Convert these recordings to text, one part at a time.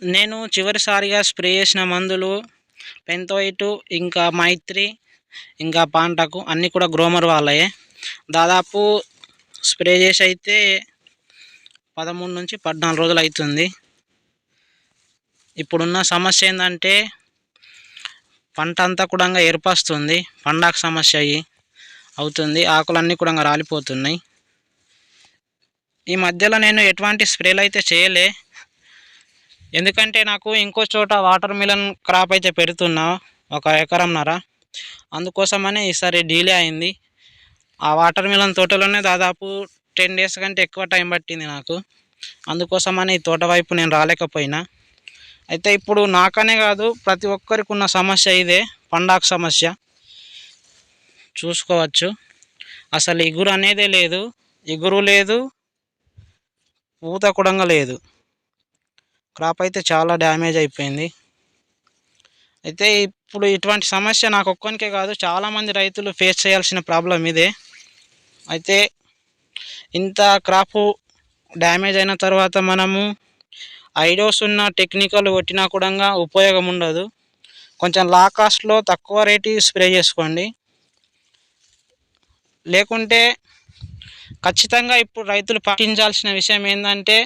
నేను చివరిసారిగా స్ప్రే చేసిన మందులు పెంతోయిటు ఇంకా మైత్రి ఇంకా పాంటకు అన్నీ కూడా గ్రోమర్ వాళ్ళయే. దాదాపు స్ప్రే చేసి అయితే పదమూడు నుంచి పద్నాలుగు రోజులు అవుతుంది. ఇప్పుడున్న సమస్య ఏంటంటే పంట అంతా కూడా ఏర్పస్తుంది పండాకు సమస్య అయ్యి అవుతుంది. ఆకులన్నీ కూడా రాలిపోతున్నాయి. ఈ మధ్యలో నేను ఎటువంటి స్ప్రేలు అయితే చేయలే. ఎందుకంటే నాకు ఇంకో చోట వాటర్ మిలన్ క్రాప్ అయితే పెడుతున్నా ఒక ఎకరంన్నర అందుకోసమనే ఈసారి డీలే అయింది. ఆ వాటర్ మిలన్ తోటలోనే దాదాపు టెన్ డేస్ కంటే ఎక్కువ టైం పట్టింది నాకు. అందుకోసమని ఈ తోట వైపు నేను రాలేకపోయినా. అయితే ఇప్పుడు నాకనే కాదు ప్రతి ఒక్కరికి ఉన్న సమస్య ఇదే పండాకు సమస్య. చూసుకోవచ్చు. అసలు ఇగురు అనేదే లేదు. ఇగురు లేదు పూత కూడా లేదు. క్రాప్ అయితే చాలా డ్యామేజ్ అయిపోయింది. అయితే ఇప్పుడు ఇటువంటి సమస్య నాకు ఒక్కనికే కాదు చాలామంది రైతులు ఫేస్ చేయాల్సిన ప్రాబ్లం ఇదే. అయితే ఇంత క్రాపు డ్యామేజ్ అయిన తర్వాత మనము ఐడోస్ ఉన్న టెక్నికల్ కొట్టినా కూడా ఉపయోగం ఉండదు. కొంచెం లా కాస్ట్లో తక్కువ రేటు స్ప్రే చేసుకోండి. లేకుంటే ఖచ్చితంగా ఇప్పుడు రైతులు పాటించాల్సిన విషయం ఏంటంటే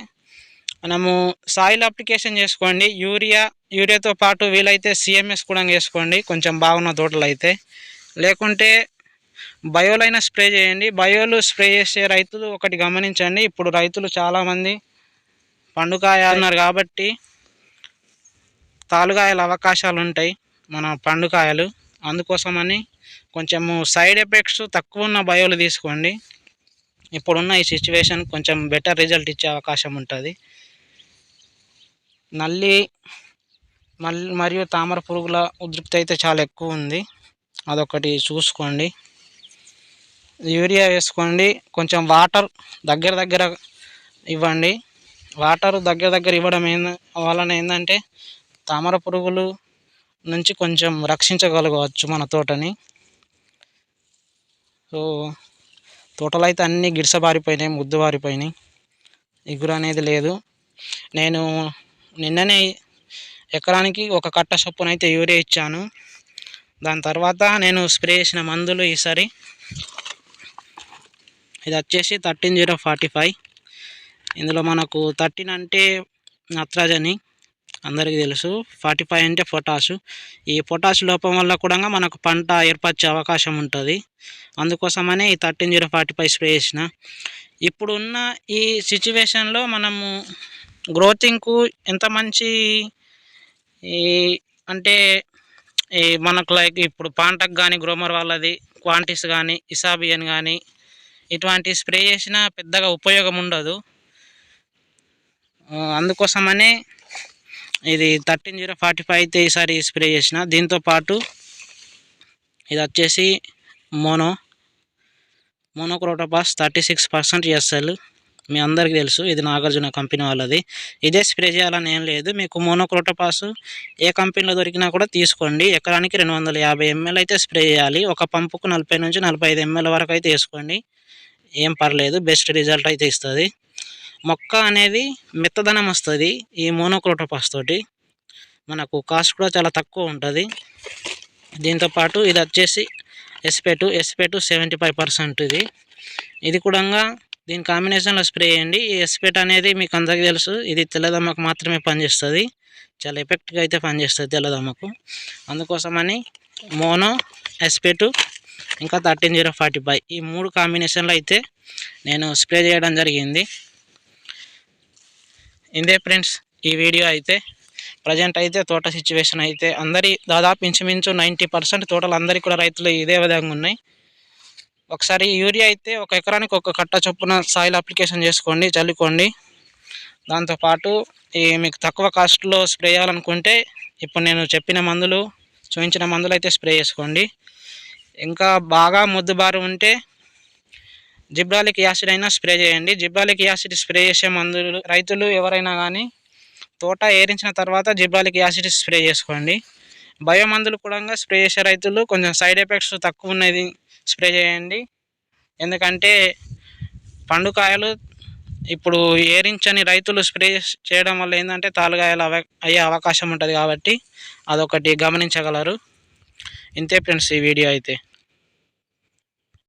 మనము సాయిల్ అప్లికేషన్ చేసుకోండి. యూరియా యూరియాతో పాటు వీలైతే సిఎంఎస్ కూడా వేసుకోండి కొంచెం బాగున్న తోటలు అయితే లేకుంటే బయోలైనా స్ప్రే చేయండి. బయోలు స్ప్రే చేసే రైతులు ఒకటి గమనించండి. ఇప్పుడు రైతులు చాలామంది పండుకాయ అన్నారు కాబట్టి తాలుగాయల అవకాశాలు ఉంటాయి మన పండుకాయలు. అందుకోసమని కొంచెము సైడ్ ఎఫెక్ట్స్ తక్కువ ఉన్న బయోలు తీసుకోండి. ఇప్పుడున్న ఈ సిచ్యువేషన్ కొంచెం బెటర్ రిజల్ట్ ఇచ్చే అవకాశం ఉంటుంది నల్లి మరియు తామర పురుగుల ఉధృప్తి అయితే చాలా ఎక్కువ ఉంది. అదొకటి చూసుకోండి. యూరియా వేసుకోండి. కొంచెం వాటర్ దగ్గర దగ్గర ఇవ్వండి. వాటర్ దగ్గర దగ్గర ఇవ్వడం ఏంద వలన ఏంటంటే తామర పురుగులు నుంచి కొంచెం రక్షించగలగవచ్చు మన తోటని. సో తోటలు అయితే అన్నీ గిరిసబారిపోయినాయి ముద్దుబారిపోయినాయి ఇగురు అనేది లేదు. నేను నిన్ననే ఎకరానికి ఒక కట్ట చొప్పున అయితే యూరియా ఇచ్చాను. దాని తర్వాత నేను స్ప్రే చేసిన మందులు ఈసారి ఇది వచ్చేసి థర్టీన్ జీరో ఫార్టీ ఫైవ్. ఇందులో మనకు థర్టీన్ అంటే నత్రజని అందరికీ తెలుసు. ఫార్టీ ఫైవ్ అంటే పొటాషు ఈ పొటాష్ లోపం వల్ల కూడా మనకు పంట ఏర్పరిచే అవకాశం ఉంటుంది. అందుకోసమనే ఈ thirteen zero forty five spray చేసిన. ఇప్పుడున్న ఈ సిచ్యువేషన్లో మనము గ్రోతింగ్కు ఎంత మంచి ఈ అంటే ఈ మనకు లైక్ ఇప్పుడు పాంటక్ కానీ గ్రోమర్ వాళ్ళది క్వాంటిస్ కానీ ఇసాబియన్ కానీ ఇటువంటి స్ప్రే చేసినా పెద్దగా ఉపయోగం ఉండదు. అందుకోసమనే ఇది థర్టీన్ జీరో ఫార్టీ ఫైవ్ అయితే ఈసారి స్ప్రే చేసిన. దీంతో పాటు ఇది వచ్చేసి mono monocrotophos thirty six percent SL. మీ అందరికీ తెలుసు. ఇది నాగార్జున కంపెనీ వాళ్ళది. ఇదే స్ప్రే చేయాలని ఏం లేదు. మీకు మోనోక్రోటోపాస్ ఏ కంపెనీలో దొరికినా కూడా తీసుకోండి. ఎకరానికి రెండు వందల యాభై ఎంఎల్ అయితే స్ప్రే చేయాలి. ఒక పంపుకు నలభై నుంచి నలభై ఐదు ఎంఎల్ వరకు అయితే వేసుకోండి. ఏం పర్లేదు. బెస్ట్ రిజల్ట్ అయితే ఇస్తుంది. మొక్క అనేది మెత్తదనం వస్తుంది ఈ మోనోక్రోటోపాస్ తోటి. మనకు కాస్ట్ కూడా చాలా తక్కువ ఉంటుంది. దీంతోపాటు ఇది వచ్చేసి acephate acephate seventy five percent ఇది. ఇది కూడా దీని కాంబినేషన్లో స్ప్రే చేయండి. ఈ ఎస్పేట్ అనేది మీకు అందరికీ తెలుసు. ఇది తెల్లదమ్మకు మాత్రమే పనిచేస్తుంది. చాలా ఎఫెక్ట్గా అయితే పనిచేస్తుంది తెల్లదమ్మకు. అందుకోసమని మోనో ఎస్పేటు ఇంకా థర్టీన్ జీరో ఫార్టీ ఫైవ్ ఈ మూడు కాంబినేషన్లో అయితే నేను స్ప్రే చేయడం జరిగింది. ఇదే ఫ్రెండ్స్ ఈ వీడియో అయితే. ప్రజెంట్ అయితే తోట సిచ్యువేషన్ అయితే అందరి దాదాపు ఇంచుమించు నైంటీ పర్సెంట్ తోటలు అందరికీ కూడా రైతులు ఇదే విధంగా ఉన్నాయి. ఒకసారి యూరియా అయితే ఒక ఎకరానికి ఒక కట్ట చొప్పున సాయిల్ అప్లికేషన్ చేసుకోండి చల్లుకోండి. దాంతోపాటు ఈ మీకు తక్కువ కాస్ట్లో స్ప్రే చేయాలనుకుంటే ఇప్పుడు నేను చెప్పిన మందులు చూపించిన మందులు అయితే స్ప్రే చేసుకోండి. ఇంకా బాగా ముద్దుబారు ఉంటే జిబ్రాలిక్ యాసిడ్ అయినా స్ప్రే చేయండి. జిబ్రాలిక్ యాసిడ్ స్ప్రే చేసే మందులు రైతులు ఎవరైనా కానీ తోట ఏరించిన తర్వాత జిబ్రాలిక్ యాసిడ్ స్ప్రే చేసుకోండి. బయో మందులు కూడా స్ప్రే చేసే రైతులు కొంచెం సైడ్ ఎఫెక్ట్స్ తక్కువ ఉన్నది స్ప్రే చేయండి. ఎందుకంటే పండుకాయలు ఇప్పుడు ఏరించని రైతులు స్ప్రే చేయడం వల్ల ఏంటంటే తాలుగాయలు అయ్యే అవకాశం ఉంటుంది కాబట్టి అదొకటి గమనించగలరు. ఇంతే ఫ్రెండ్స్ ఈ వీడియో అయితే.